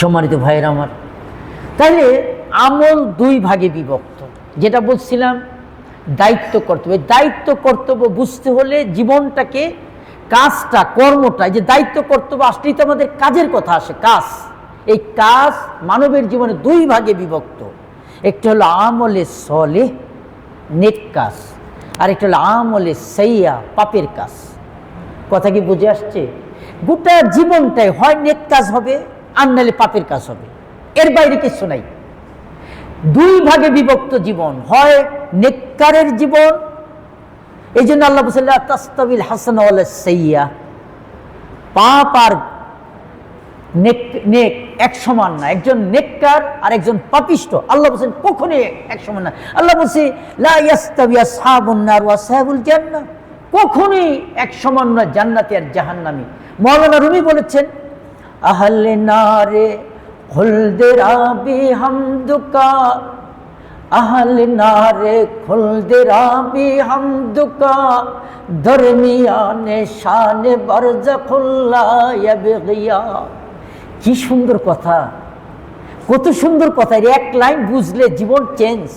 সম্মানিত ভাইয়ের আমার। তাহলে আমল দুই ভাগে বিভক্ত। যেটা বলছিলাম, দায়িত্ব কর্তব্য। দায়িত্ব কর্তব্য বুঝতে হলে জীবনটাকে, কাজটা, কর্মটা যে দায়িত্ব কর্তব্য, আসলেই তো আমাদের কাজের কথা আসে, কাজ। এই কাজ মানবের জীবনে দুই ভাগে বিভক্ত। একটা হলো আমলে সলে নেট কাজ। আর একটা হলো আমলে সাইয়া, পাপের কাজ। কথা কি বুঝে আসছে? গোটা জীবনটাই হয় নেক কাজ হবে আর নাহলে পাপের কাজ হবে। এর বাইরে কিছু নাই। দুই ভাগে বিভক্ত জীবন হয় নেককারের জীবন। এই জন্য আল্লাহ তাস্তাবিল হাসান সাইয়া পাপ আর নেক নেক এক সমান না। একজন নেককার আর একজন পাপিষ্ট। আল্লাহ বলছেন, কখনই এক সমান না। আল্লাহ বলছে, লা ইয়াস্তাবি আসহাবুন নার ওয়া আসহাবুল জান্নাহ। কখনই এক সমান নয় জান্নাতি আর জাহান্নামী। মৌলানা রুমি বলেছেন আহলে নারে খুলদের আবি হামদুকা আহলে নারে খুলদের আবি হামদুকা দরমিয়ানে শানে বরজখুল্লা ইয়াবগিয়া। কি সুন্দর কথা। কত সুন্দর কথা। এক লাইন বুঝলে জীবন চেঞ্জ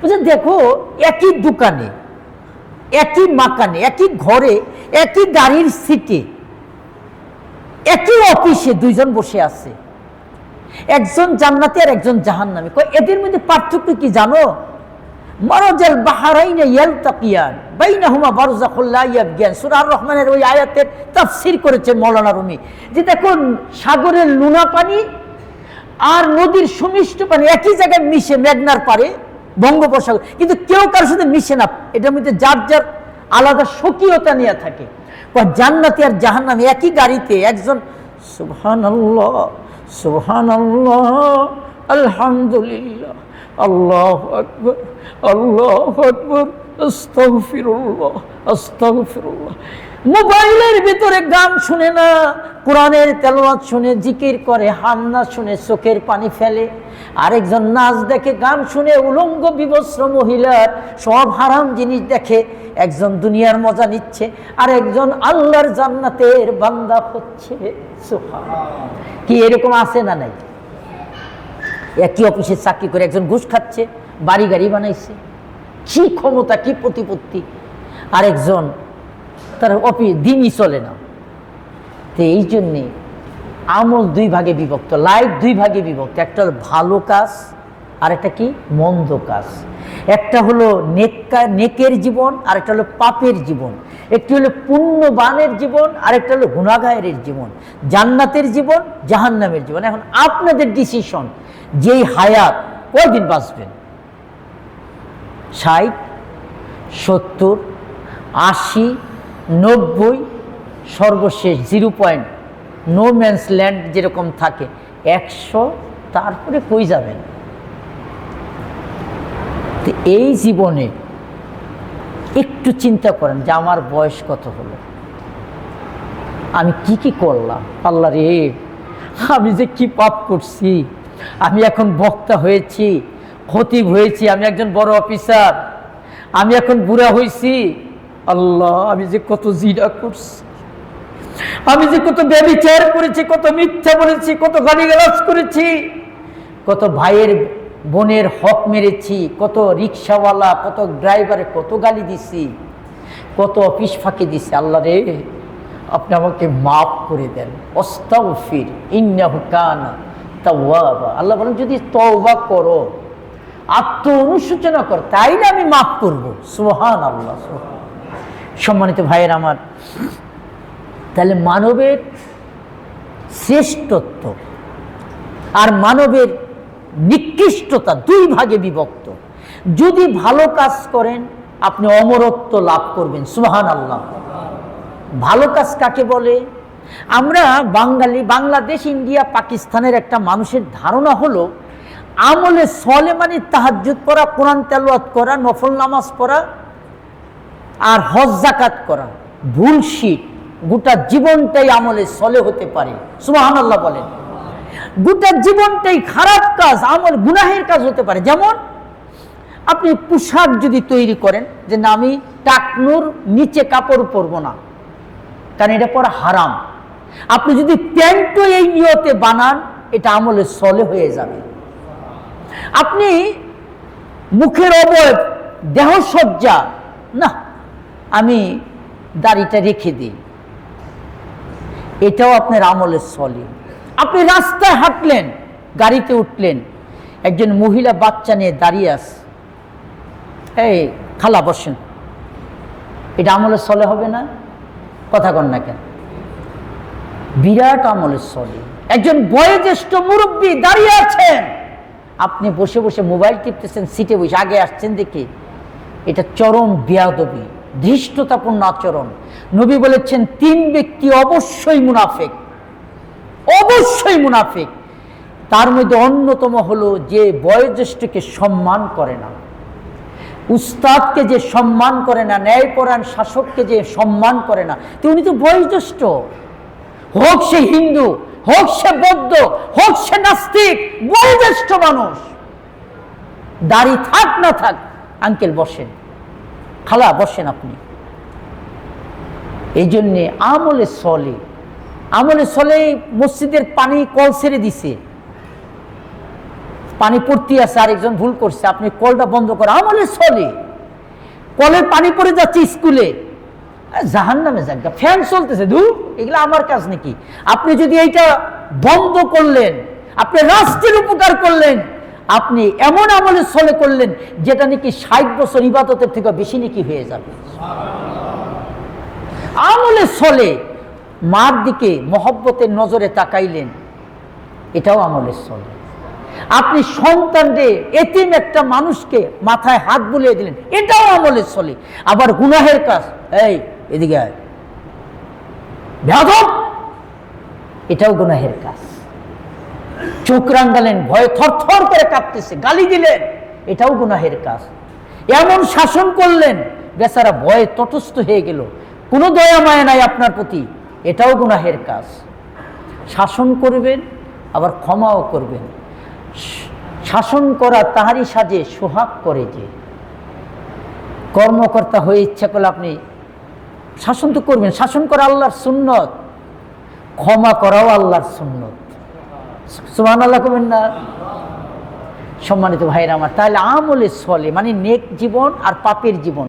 বুঝলেন দেখো, একই দোকানে, একই মাকানে, একই ঘরে, একই গাড়ির সিটে একই অফিসে দুইজন বসে আছে। একজন জান্নাতি আর একজন জাহান্নামী। কয়, এদের মধ্যে পার্থক্য কি জানো? মরজাল বাহারাইনে ইয়ালতাকিয়ান বাইনাহুমা রহমানের ওই আয়াতের তাফসীর করেছেন মাওলানা রুমি। যে দেখো সাগরের লুনা পানি আর নদীর সুমিষ্ট পানি একই জায়গায় মিশে মেঘনার পারে বঙ্গোপসাগর। কিন্তু কেউ কারোর সাথে মিশে না। এটার মধ্যে যার যার আলাদা স্বকীয়তা নিয়ে থাকে। কয় জান্নাতি আর জাহান্নামী একই গাড়িতে একজন সুবহানাল্লাহ সুবহানাল্লাহ আলহামদুলিল্লাহ আল্লাহ আকবর আল্লাহ আকবর। মোবাইলের ভিতরে গান শুনে না, কোরআনের তেলাওয়াত শুনে, জিকির করে হামনা শুনে, চোখের পানি ফেলে। আরেকজন নাচ দেখে, গান শুনে, উলঙ্গ বিবস্ত্র মহিলার সব হারাম জিনিস দেখে, একজন দুনিয়ার মজা নিচ্ছে আর একজন আল্লাহর জান্নাতের বান্দা হচ্ছে। কি এরকম আছে না নাই? একই অফিসে চাকরি করে একজন ঘুষ খাচ্ছে, বাড়ি গাড়ি বানাইছে। কি ক্ষমতা, কি প্রতিপত্তি? আরেকজন, তার অফিস দিনই চলে না। তো এই জন্যে আমল দুই ভাগে বিভক্ত লাইফ দুই ভাগে বিভক্ত, একটা ভালো কাজ আর একটা কি? মন্দ কাজ। একটা হলো নেকা, নেকের জীবন আর একটা হলো পাপের জীবন। একটি হলো পুণ্যবানের জীবন আর একটা হলো গুণাগায়ের জীবন। জান্নাতের জীবন, জাহান্নামের জীবন। এখন আপনাদের ডিসিশন যেই হায়াত কয়দিন বাঁচবেন? ষাট, সত্তর, আশি, নব্বই, সর্বশেষ zero point no man's land যেরকম থাকে, একশো, তারপরে কই যাবেন? তো এই জীবনে একটু চিন্তা করেন যে আমার বয়স কত হলো? আমি কি কি করলাম? আল্লাহ রে, আমি যে কি পাপ করছি? আমি এখন বক্তা হয়েছি। খতিব হয়েছি, আমি একজন বড় অফিসার, আমি এখন বুড়া হয়েছি আল্লাহ, আমি যে কত জিরা করছি, আমি যে কত ব্যবিচার করেছি, কত মিথ্যা বলেছি, কত গালিগালাজ করেছি, কত ভাইয়ের বোনের হক মেরেছি, কত রিক্সাওয়ালা, কত ড্রাইভারে কত গালি দিছি, কত অফিস ফাঁকি দিছি। আল্লাহ রে, আপনি আমাকে মাফ করে দেন। অস্তাগফির ইন্নাহু কানা তাওয়াবা। আল্লাহ বলেন, যদি তওবা করো আত্ম অনুশোচনা কর, তাই না আমি মাফ করব? সোহান আল্লাহ সম্মানিত ভাইয়ের আমার, তাহলে মানবের শ্রেষ্ঠত্ব আর মানবের নিকৃষ্টতা দুই ভাগে বিভক্ত। যদি ভালো কাজ করেন, আপনি অমরত্ব লাভ করবেন সুহান আল্লাহ ভালো কাজ কাকে বলে? আমরা বাঙালি, বাংলাদেশ, ইন্ডিয়া, পাকিস্তানের একটা মানুষের ধারণা হলো আমলে সলে মানে তাহাজ্জুদ পড়া, কোরআন তেলাওয়াত করা, নফল নামাজ পড়া, আর হজ জাকাত করা। শীত, গোটা জীবনটাই আমলে সলে হতে পারে। সুবাহান আল্লাহ বলেন। গোটা জীবনটাই খারাপ কাজ, আমল গুনাহের কাজ হতে পারে। যেমন, আপনি পোশাক যদি তৈরি করেন, যে না, আমি টাকনুর নিচে কাপড় পরবো না, কারণ এটা পরা হারাম। আপনি যদি প্যান্টও এই নিয়তে বানান, এটা আমলে সলে হয়ে যাবে। আপনি মুখের অবয়ব, দেহসজ্জা, না, আমি দাড়িটা রেখে দিই। এটাও আপনার আমলের সলে। আপনি রাস্তায় হাঁটলেন, গাড়িতে উঠলেন, একজন মহিলা বাচ্চা নিয়ে দাঁড়িয়ে আস। এই, খালা বসেন। এটা আমলের সলে হবে না? কথা কন না কেন? বিরাট আমলের সলে। একজন বয়োজ্যেষ্ঠ মুরব্বী দাঁড়িয়ে আছেন। আপনি বসে বসে মোবাইল টিপতেছেন, সিটে বসে, আগে আসছেন দেখে, এটা চরম বেয়াদবি, ধৃষ্টতাপূর্ণ আচরণ। নবী বলেছেন, তিন ব্যক্তি অবশ্যই মুনাফেক, অবশ্যই মুনাফিক। তার মধ্যে অন্যতম হলো যে বয়োজ্যেষ্ঠকে সম্মান করে না। উস্তাদকে যে সম্মান করে না ন্যায়পরায়ণ শাসককে যে সম্মান করে না, তো উনি তো বয়োজ্যেষ্ঠ। হোক সে হিন্দু হোক সে বৌদ্ধ, হোক সে নাস্তিক, বয়োজ্যেষ্ঠ মানুষ। দাড়ি থাক, না থাক, আঙ্কেল বসেন, খালা বসেন আপনি। এই জন্যে আমলে সলে আমলে সলে মসজিদের পানি কল ছেড়ে দিছে। পানি পড়তে আছে, আরেকজন ভুল করছে, আপনি কলটা বন্ধ করে, আমলে চলে কলের পানি পড়ে যাচ্ছে স্কুলে। জাহান নামে জায়গা ফ্যান চলতেছে ধু এগুলো আমার কাজ নাকি? আপনি যদি এইটা বন্ধ করলেন, আপনি রাষ্ট্রের উপকার করলেন, আপনি এমন আমলে চলে করলেন, যেটা নাকি ষাট বছর ইবাদতের থেকে বেশি নাকি হয়ে যাবে। আমলে চলে মার দিকে মহব্বতের নজরে তাকাইলেন, এটাও আমলের চলে আপনি সন্তানদের এতিম একটা মানুষকে মাথায় হাত বুলিয়ে দিলেন, এটাও আমলের চলে আবার গুনাহের কাজ, এই এদিকে আয়। এটাও গুনাহের কাজ। চোখ রাঙ্গালেন ভয়ে থরথর করে কাঁপতেছে, গালি দিলেন, এটাও গুনাহের কাজ। এমন শাসন করলেন, বেচারা ভয়ে তটস্থ হয়ে গেল। কোনো দয়া মায়া নাই আপনার প্রতি, এটাও গুনাহের কাজ। শাসন করবেন, আবার ক্ষমাও করবেন। শাসন করা তাহারই সাজে, সোহাগ করে যে। কর্মকর্তা হয়ে ইচ্ছা করলে আপনি শাসন তো করবেন। শাসন করা আল্লাহর সুন্নত। ক্ষমা করাও আল্লাহর সুন্নত। সুমান আল্লাহ করবেন না? সম্মানিত ভাইরা আমার, তাহলে আমলে সলে মানে নেক জীবন আর পাপের জীবন।